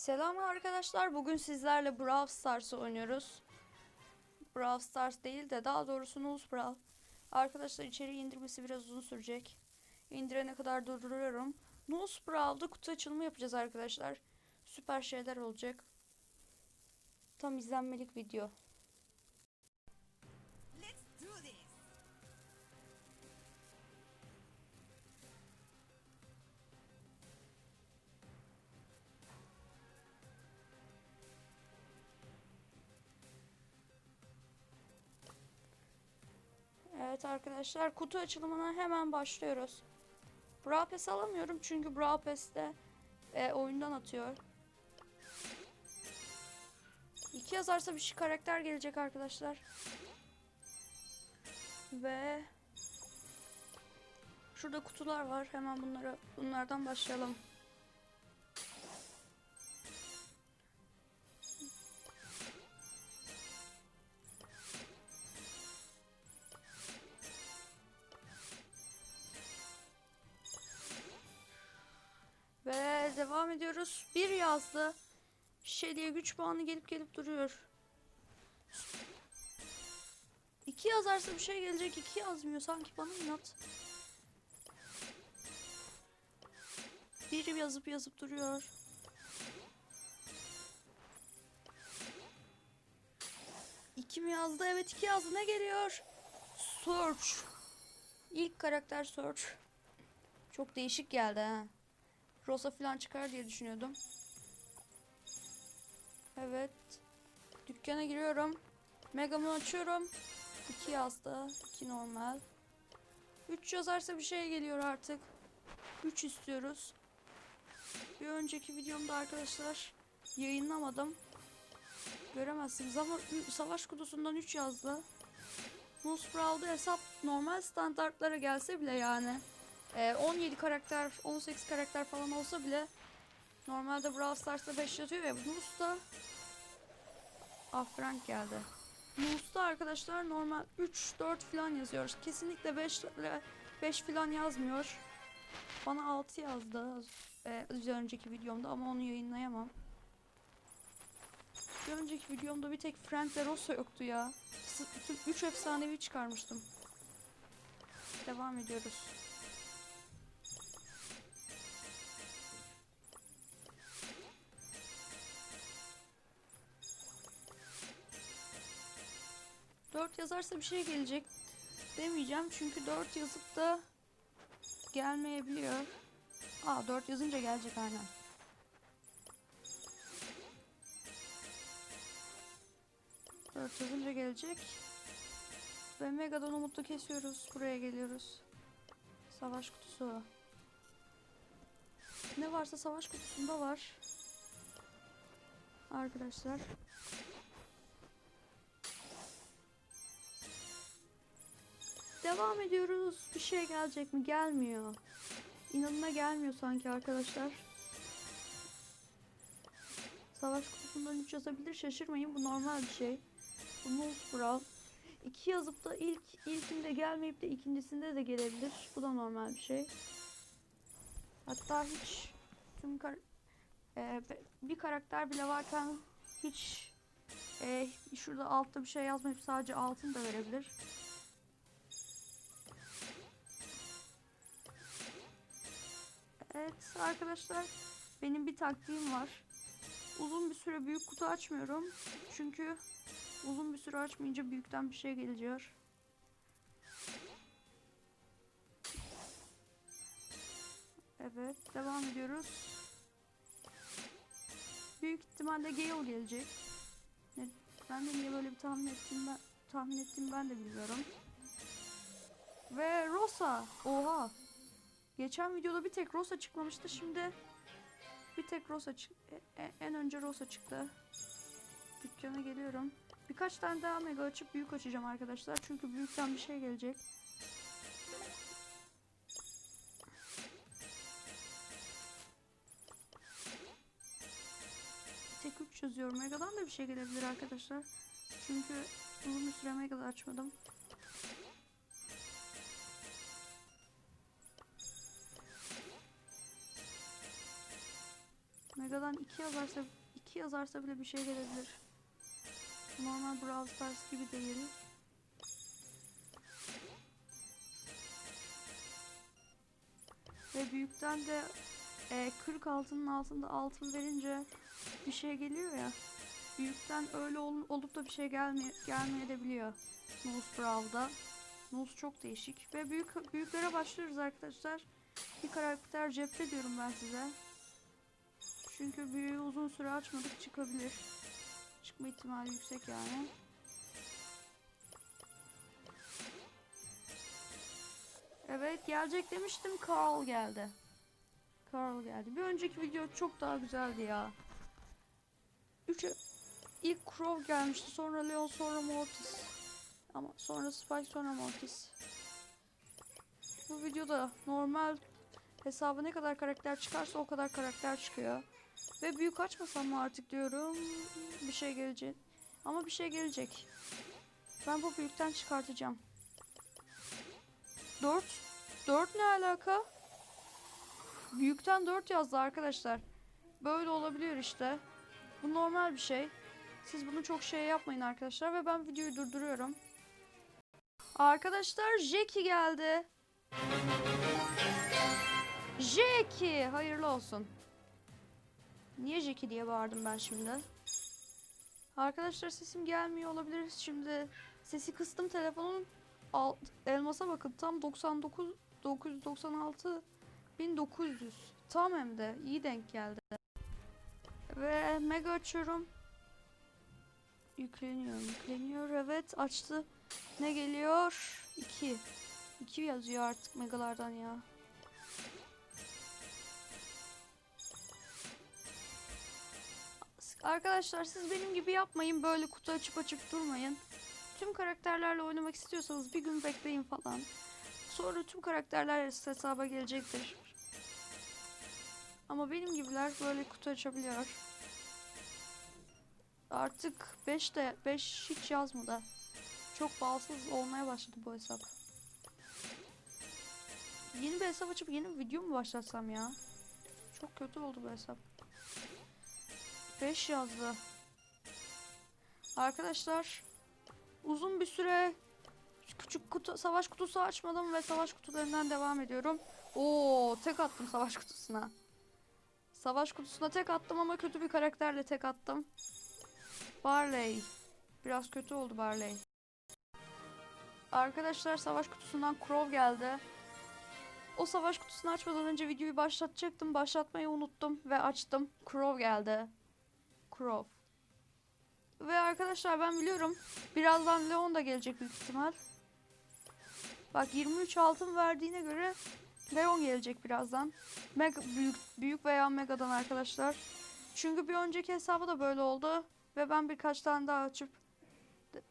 Selam arkadaşlar. Bugün sizlerle Brawl Stars oynuyoruz. Brawl Stars değil de daha doğrusu Nuz Brawl. Arkadaşlar içeriği indirmesi biraz uzun sürecek. İndirene kadar durduruyorum. Nuz Brawl'da kutu açılımı yapacağız arkadaşlar. Süper şeyler olacak. Tam izlenmelik video. Evet arkadaşlar kutu açılımına hemen başlıyoruz. Brawl Pass alamıyorum çünkü Brawl Pass'te e, oyundan atıyor. İki yazarsa bir şey karakter gelecek arkadaşlar. Ve şurada kutular var. Hemen bunlara bunlardan başlayalım. Ediyoruz. Bir yazdı. Şey diye güç puanı gelip gelip duruyor. İki yazarsa bir şey gelecek. iki yazmıyor. Sanki bana inat. Biri yazıp yazıp duruyor. İki mi yazdı? Evet iki yazdı. Ne geliyor? Search. İlk karakter Search. Çok değişik geldi ha. Rosa falan çıkar diye düşünüyordum. Evet. Dükkana giriyorum. Megamı açıyorum. 2 yazdı. 2 normal. 3 yazarsa bir şey geliyor artık. 3 istiyoruz. Bir önceki videomda arkadaşlar yayınlamadım. Göremezsiniz ama savaş kutusundan 3 yazdı. Muspral'da hesap normal standartlara gelse bile yani ee, 17 karakter, 18 karakter falan olsa bile normalde Brawl Stars'ta 5 yazıyor ya Noos'ta Ah Frank geldi. Noos'ta arkadaşlar normal 3 4 falan yazıyoruz. Kesinlikle 5 ile 5 falan yazmıyor. Bana 6 yazdı az- e, az önceki videomda ama onu yayınlayamam. Bir önceki videomda bir tek Frank ve Rosa yoktu ya. 3 efsanevi çıkarmıştım. Devam ediyoruz. Dört yazarsa bir şey gelecek demeyeceğim çünkü dört yazıp da gelmeyebiliyor. Aa dört yazınca gelecek aynen. Dört yazınca gelecek. Ve Mega'dan umutlu kesiyoruz. Buraya geliyoruz. Savaş kutusu. Ne varsa savaş kutusunda var. Arkadaşlar. Devam ediyoruz. Bir şey gelecek mi? Gelmiyor. İnanına gelmiyor sanki arkadaşlar. Savaş kutusundan 3 yazabilir. Şaşırmayın. Bu normal bir şey. Bu Brawl. 2 yazıp da ilk ilkinde gelmeyip de ikincisinde de gelebilir. Bu da normal bir şey. Hatta hiç tüm kar e, bir karakter bile varken hiç e, şurada altta bir şey yazmayıp sadece altın da verebilir. Evet arkadaşlar benim bir taktiğim var. Uzun bir süre büyük kutu açmıyorum. Çünkü uzun bir süre açmayınca büyükten bir şey geliyor. Evet devam ediyoruz. Büyük ihtimalle Gale gelecek. Ben de niye böyle bir tahmin ettim ben, tahmin ettim ben de bilmiyorum. Ve Rosa. Oha. Geçen videoda bir tek Rosa çıkmamıştı. Şimdi bir tek Rosa çık e- e- en önce Rosa çıktı. Dükkana geliyorum. Birkaç tane daha mega açıp büyük açacağım arkadaşlar. Çünkü büyükten bir şey gelecek. Bir tek 3 yazıyorum. Mega'dan da bir şey gelebilir arkadaşlar. Çünkü uzun bir süre Mega'da açmadım. Mega'dan 2 yazarsa 2 yazarsa bile bir şey gelebilir. Normal Brawl Stars gibi değil. Ve büyükten de e, 40 altının altında altın verince bir şey geliyor ya. Büyükten öyle ol- olup da bir şey gelmeye gelmeyebiliyor. Nose Brawl'da. Nose çok değişik. Ve büyük büyüklere başlıyoruz arkadaşlar. Bir karakter cepte diyorum ben size. Çünkü büyüğü uzun süre açmadık çıkabilir. Çıkma ihtimali yüksek yani. Evet gelecek demiştim Carl geldi. Carl geldi. Bir önceki video çok daha güzeldi ya. Üç, ilk Crow gelmişti sonra Leon sonra Mortis. Ama sonra Spike sonra Mortis. Bu videoda normal hesabı ne kadar karakter çıkarsa o kadar karakter çıkıyor. Ve büyük açmasam mı artık diyorum. Bir şey gelecek. Ama bir şey gelecek. Ben bu büyükten çıkartacağım. 4 4 ne alaka? Büyükten 4 yazdı arkadaşlar. Böyle olabiliyor işte. Bu normal bir şey. Siz bunu çok şey yapmayın arkadaşlar ve ben videoyu durduruyorum. Arkadaşlar Jackie geldi. Jackie hayırlı olsun. Niye Jackie diye bağırdım ben şimdi? Arkadaşlar sesim gelmiyor olabilir. Şimdi sesi kıstım telefonun alt, elmasa bakın tam 99 996 1900 tam hem de iyi denk geldi. Ve mega açıyorum. Yükleniyor, yükleniyor. Evet açtı. Ne geliyor? 2. 2 yazıyor artık megalardan ya. Arkadaşlar siz benim gibi yapmayın. Böyle kutu açıp açıp durmayın. Tüm karakterlerle oynamak istiyorsanız bir gün bekleyin falan. Sonra tüm karakterler hesaba gelecektir. Ama benim gibiler böyle kutu açabiliyor. Artık 5 de 5 hiç yazmadı. Çok bağımsız olmaya başladı bu hesap. Yeni bir hesap açıp yeni bir video mu başlatsam ya? Çok kötü oldu bu hesap. 5 yazdı. Arkadaşlar uzun bir süre küçük kutu savaş kutusu açmadım ve savaş kutularından devam ediyorum. Oo tek attım savaş kutusuna. Savaş kutusuna tek attım ama kötü bir karakterle tek attım. Barley. Biraz kötü oldu Barley. Arkadaşlar savaş kutusundan Crow geldi. O savaş kutusunu açmadan önce videoyu başlatacaktım. Başlatmayı unuttum ve açtım. Crow geldi. Crow. Ve arkadaşlar ben biliyorum. Birazdan Leon da gelecek büyük ihtimal. Bak 23 altın verdiğine göre Leon gelecek birazdan. Mega, büyük, büyük veya Mega'dan arkadaşlar. Çünkü bir önceki hesabı da böyle oldu. Ve ben birkaç tane daha açıp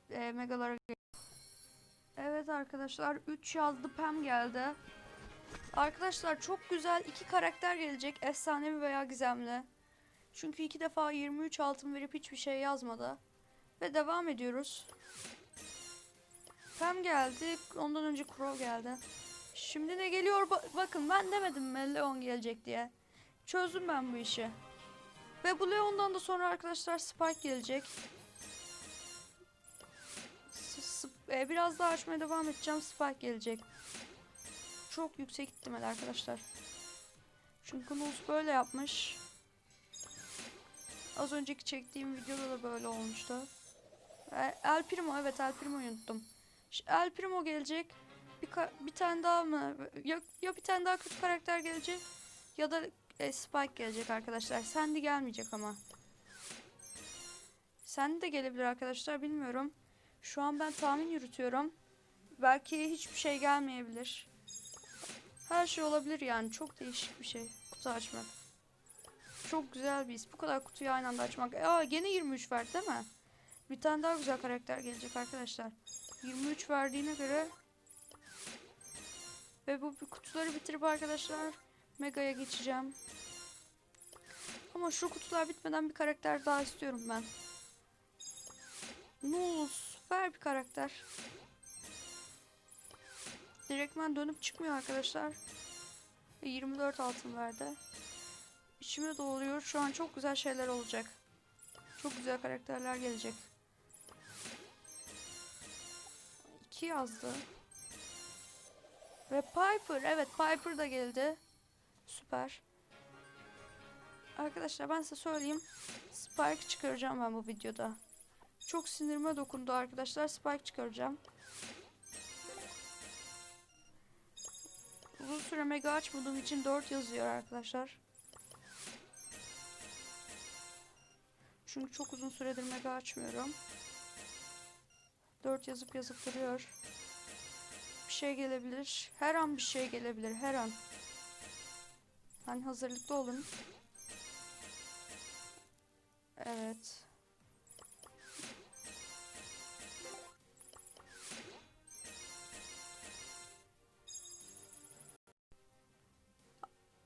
e, Mega'lara Evet arkadaşlar 3 yazdı Pam geldi. Arkadaşlar çok güzel iki karakter gelecek. Efsanevi veya gizemli. Çünkü iki defa 23 altın verip hiçbir şey yazmadı. Ve devam ediyoruz. Pam geldi. Ondan önce Crow geldi. Şimdi ne geliyor? Ba- bakın ben demedim mi Leon gelecek diye. Çözdüm ben bu işi. Ve bu Leon'dan da sonra arkadaşlar Spike gelecek. S- e, biraz daha açmaya devam edeceğim. Spike gelecek. Çok yüksek ihtimal arkadaşlar. Çünkü Nuz böyle yapmış. Az önceki çektiğim videoda da böyle olmuştu. El Primo evet El Primo'yu unuttum. El Primo gelecek. Bir, bir tane daha mı? Ya, ya bir tane daha kötü karakter gelecek ya da e, Spike gelecek arkadaşlar. Sandy gelmeyecek ama. Sandy de gelebilir arkadaşlar bilmiyorum. Şu an ben tahmin yürütüyorum. Belki hiçbir şey gelmeyebilir. Her şey olabilir yani. Çok değişik bir şey. Kutu açmak. Çok güzel bir his. Bu kadar kutuyu aynı anda açmak. Aa gene 23 verdi değil mi? Bir tane daha güzel karakter gelecek arkadaşlar. 23 verdiğine göre ve bu kutuları bitirip arkadaşlar Mega'ya geçeceğim. Ama şu kutular bitmeden bir karakter daha istiyorum ben. Nuz. Ver bir karakter. Direktmen dönüp çıkmıyor arkadaşlar. Ve 24 altın verdi. İçime doğuyor. Şu an çok güzel şeyler olacak. Çok güzel karakterler gelecek. İki yazdı. Ve Piper. Evet Piper da geldi. Süper. Arkadaşlar ben size söyleyeyim. Spike çıkaracağım ben bu videoda. Çok sinirime dokundu arkadaşlar. Spike çıkaracağım. Uzun süre mega açmadığım için 4 yazıyor arkadaşlar. Çünkü çok uzun süredir mega açmıyorum. 4 yazıp yazıp duruyor. Bir şey gelebilir. Her an bir şey gelebilir. Her an. Hani hazırlıklı olun. Evet.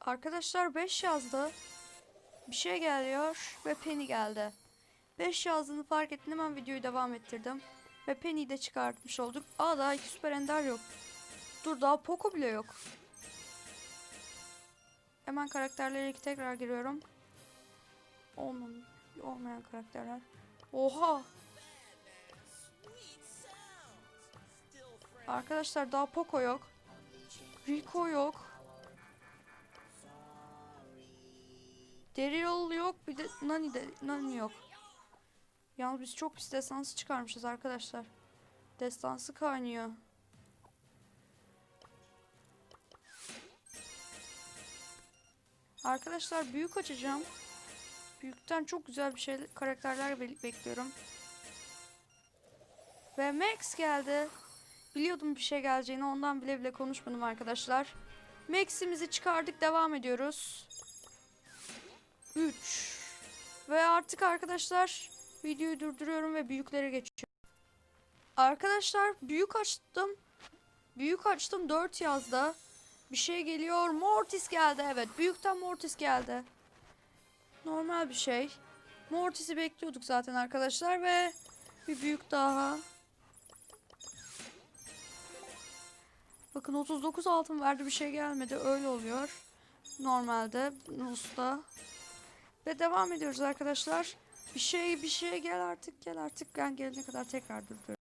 Arkadaşlar 5 yazdı. Bir şey geliyor ve Penny geldi. 5 yazdığını fark ettim hemen videoyu devam ettirdim. Ve Penny'yi de çıkartmış olduk. Aa daha iki süper ender yok. Dur daha Poco bile yok. Hemen karakterlere tekrar giriyorum. Olmayan, olmayan karakterler. Oha! Arkadaşlar daha Poco yok. Rico yok. Daryl yok bir de Nani de Nani yok. Yalnız biz çok pis destansı çıkarmışız arkadaşlar. Destansı kaynıyor. Arkadaşlar büyük açacağım. Büyükten çok güzel bir şey karakterler be- bekliyorum. Ve Max geldi. Biliyordum bir şey geleceğini ondan bile bile konuşmadım arkadaşlar. Max'imizi çıkardık devam ediyoruz. 3 Ve artık arkadaşlar videoyu durduruyorum ve büyüklere geçiyorum. Arkadaşlar büyük açtım. Büyük açtım 4 yazda. Bir şey geliyor. Mortis geldi evet. Büyükten Mortis geldi. Normal bir şey. Mortis'i bekliyorduk zaten arkadaşlar ve bir büyük daha. Bakın 39 altın verdi bir şey gelmedi. Öyle oluyor. Normalde Nus'ta. Ve devam ediyoruz arkadaşlar. Bir şey bir şey gel artık gel artık ben gelene kadar tekrar durduruyorum.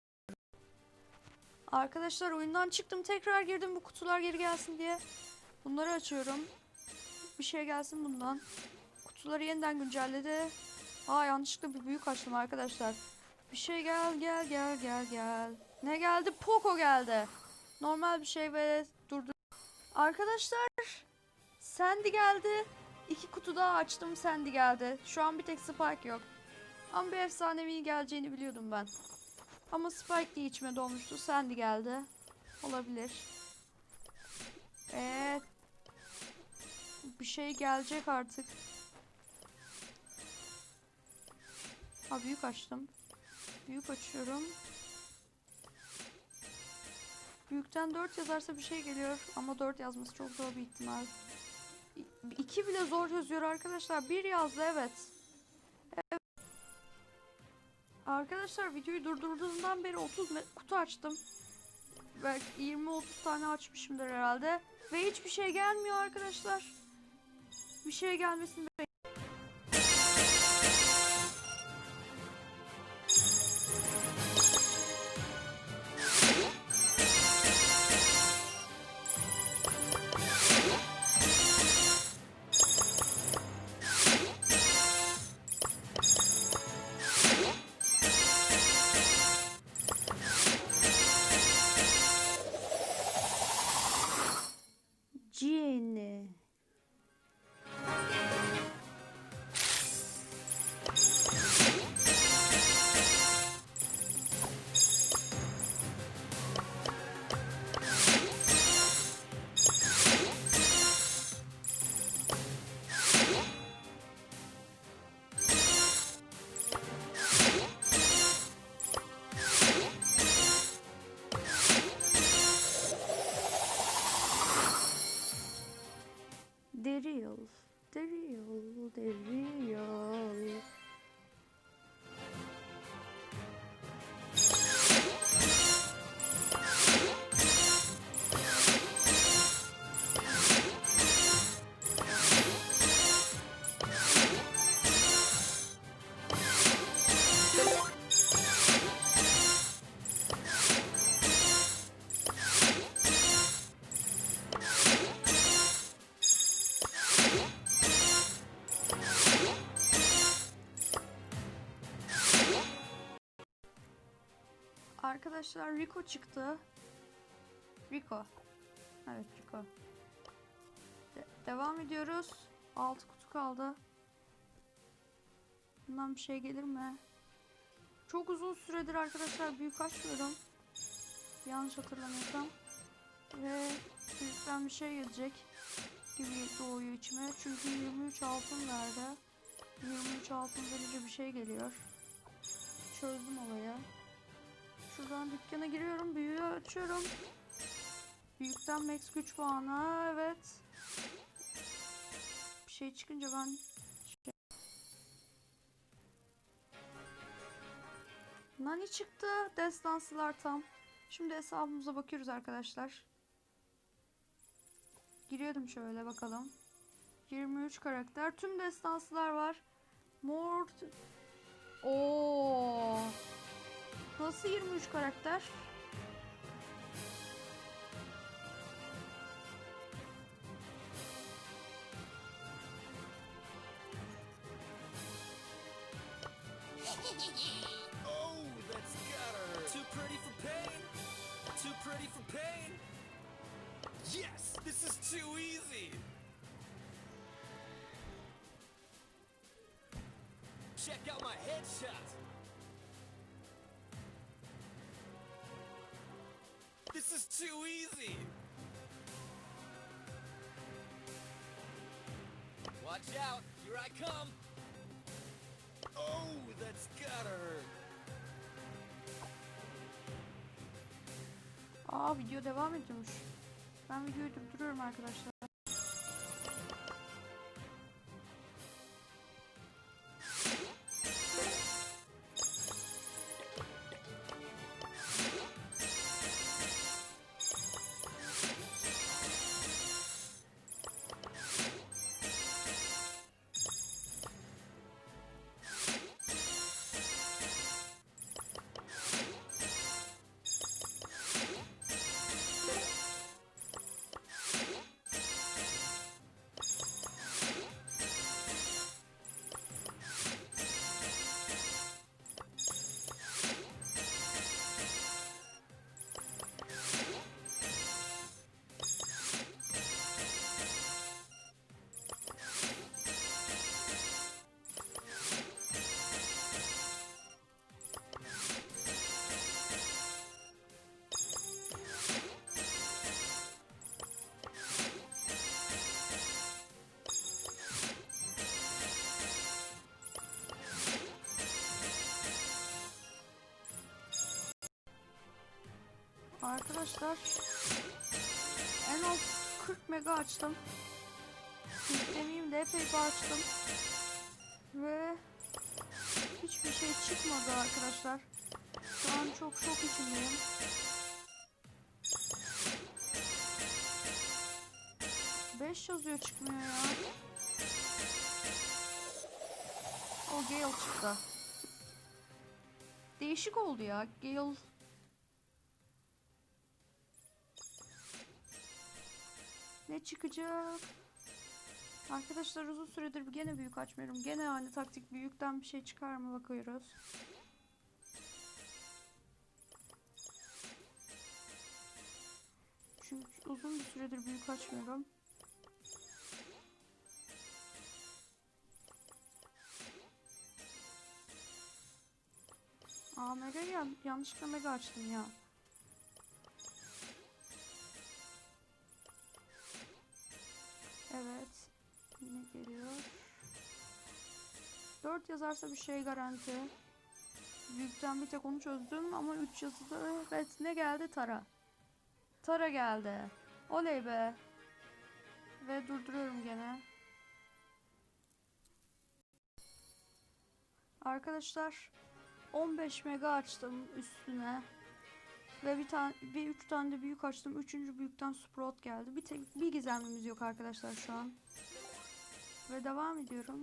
Arkadaşlar oyundan çıktım tekrar girdim bu kutular geri gelsin diye. Bunları açıyorum. Bir şey gelsin bundan. Kutuları yeniden güncelledi. Aa yanlışlıkla bir büyük açtım arkadaşlar. Bir şey gel gel gel gel gel. Ne geldi? Poco geldi. Normal bir şey ve durdur. Arkadaşlar Sandy geldi. İki kutu daha açtım Sandy geldi. Şu an bir tek Spike yok. Ama bir efsanevi geleceğini biliyordum ben. Ama Spike diye içime dolmuştu. Sandy geldi. Olabilir. Evet. Bir şey gelecek artık. Ha büyük açtım. Büyük açıyorum. Büyükten 4 yazarsa bir şey geliyor. Ama 4 yazması çok zor bir ihtimal. 2 bile zor yazıyor arkadaşlar. 1 yazdı evet. evet. Arkadaşlar videoyu durdurduğumdan beri 30 me- kutu açtım. Belki 20-30 tane açmışımdır herhalde. Ve hiçbir şey gelmiyor arkadaşlar. Bir şey gelmesini bekliyorum. Arkadaşlar Rico çıktı. Rico. Evet Rico. De- devam ediyoruz. 6 kutu kaldı. Bundan bir şey gelir mi? Çok uzun süredir arkadaşlar büyük açmıyorum. Yanlış hatırlamıyorsam. Ve büyükten bir şey gelecek gibi doğuyor içime. Çünkü 23 altın verdi. 23 altın verince bir şey geliyor. Çözdüm olayı. Şuradan dükkana giriyorum. Büyüğü açıyorum. Büyükten max güç puanı. Evet. Bir şey çıkınca ben. Nani çıktı. Destansılar tam. Şimdi hesabımıza bakıyoruz arkadaşlar. Giriyordum şöyle bakalım. 23 karakter. Tüm destansılar var. Mor... Oo. Nasıl 23 karakter? Oh, that's gotta Too pretty for pain. Too pretty for pain. Yes, this is too easy. Check out my headshot. Too easy. Watch out, here I come. Oh, that's gotta hurt. Aa video devam ediyormuş. Ben videoyu durduruyorum arkadaşlar. Arkadaşlar en az 40 mega açtım. Yüklemeyeyim de epey bir açtım. Ve hiçbir şey çıkmadı arkadaşlar. Şu an çok şok içindeyim. Beş yazıyor çıkmıyor ya. O Gale çıktı. Değişik oldu ya. Gale Ne çıkacak? Arkadaşlar uzun süredir gene büyük açmıyorum. Gene aynı taktik büyükten bir şey çıkar mı bakıyoruz. Çünkü uzun bir süredir büyük açmıyorum. Aa mega ya yanlışlıkla mega açtım ya. Evet. Yine geliyor. 4 yazarsa bir şey garanti. Büyükten bir tek onu çözdüm ama 3 yazıda evet ne geldi? Tara. Tara geldi. Oley be. Ve durduruyorum gene. Arkadaşlar 15 mega açtım üstüne. Ve bir tane bir üç tane de büyük açtım. Üçüncü büyükten Sprout geldi. Bir tek bir gizemimiz yok arkadaşlar şu an. Ve devam ediyorum.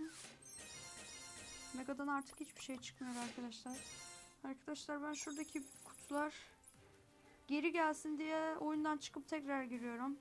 Mega'dan artık hiçbir şey çıkmıyor arkadaşlar. Arkadaşlar ben şuradaki kutular geri gelsin diye oyundan çıkıp tekrar giriyorum.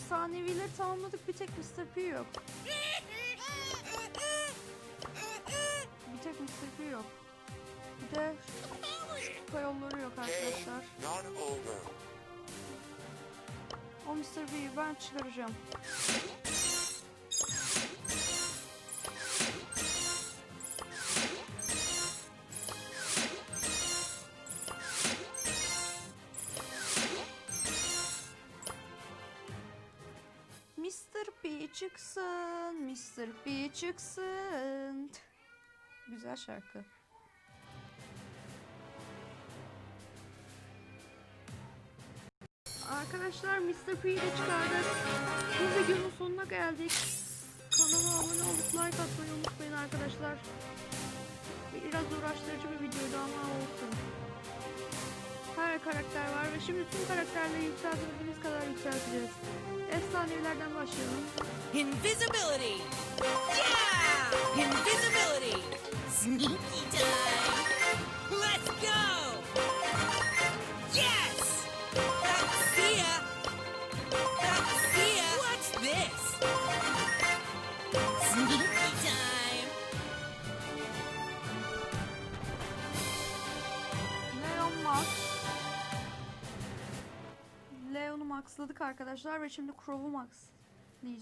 Efsanevileri tamamladık. Bir tek Mr. P yok. Bir tek Mr. P yok. Bir de kupa yolları yok arkadaşlar. O Mr. P'yi ben çıkaracağım. Çıksın, Mr. P çıksın. Güzel şarkı. Arkadaşlar Mr. P'yi de çıkardık. Bu videonun sonuna geldik. Kanala abone olup like atmayı unutmayın arkadaşlar. Biraz uğraştırıcı bir videoydu ama olsun. Her karakter var ve şimdi tüm karakterleri yükseltebildiğimiz kadar yükselteceğiz. Efsanelerden başlayalım. Invisibility! Yeah! Invisibility! Sneaky time! Let's go! Yes! See ya! See ya! What's this? Sneaky time! Leon Max. Leon'u maxladık arkadaşlar ve şimdi Crow'u maxlayacağız. I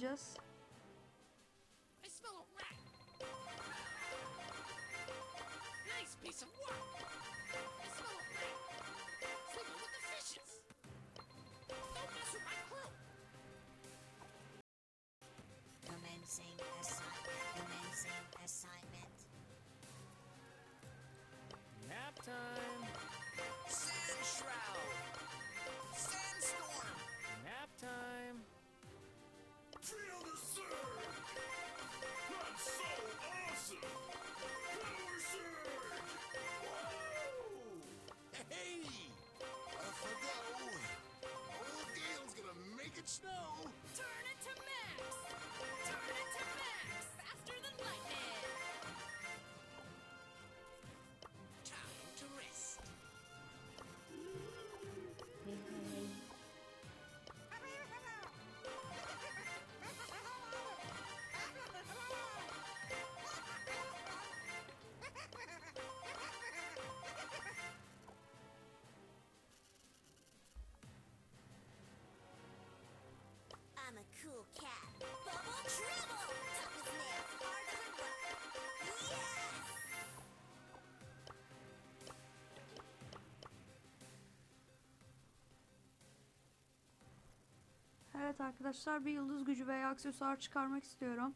Evet arkadaşlar bir yıldız gücü veya aksesuar çıkarmak istiyorum.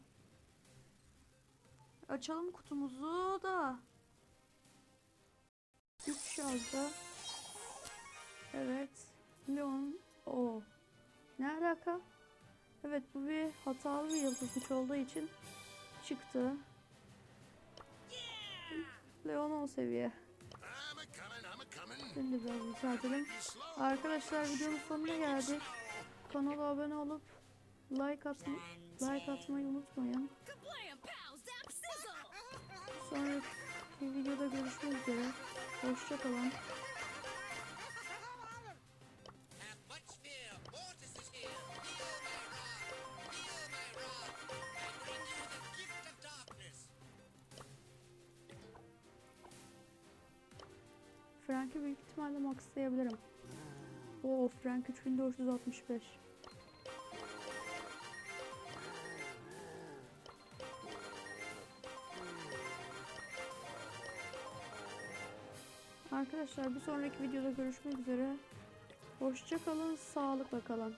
Açalım kutumuzu da. 3 yazdı. Evet. Leon. O. Ne alaka? Evet bu bir hatalı bir yıldız güç olduğu için çıktı. Leon 10 seviye. Şimdi biraz slow. Arkadaşlar videonun sonuna geldik. Kanala abone olup like atma like atmayı unutmayın. Sonraki videoda görüşmek üzere. Hoşçakalın. Frank'i büyük ihtimalle maxlayabilirim. Oo Frank 3465. Arkadaşlar bir sonraki videoda görüşmek üzere. Hoşçakalın, sağlıkla kalın.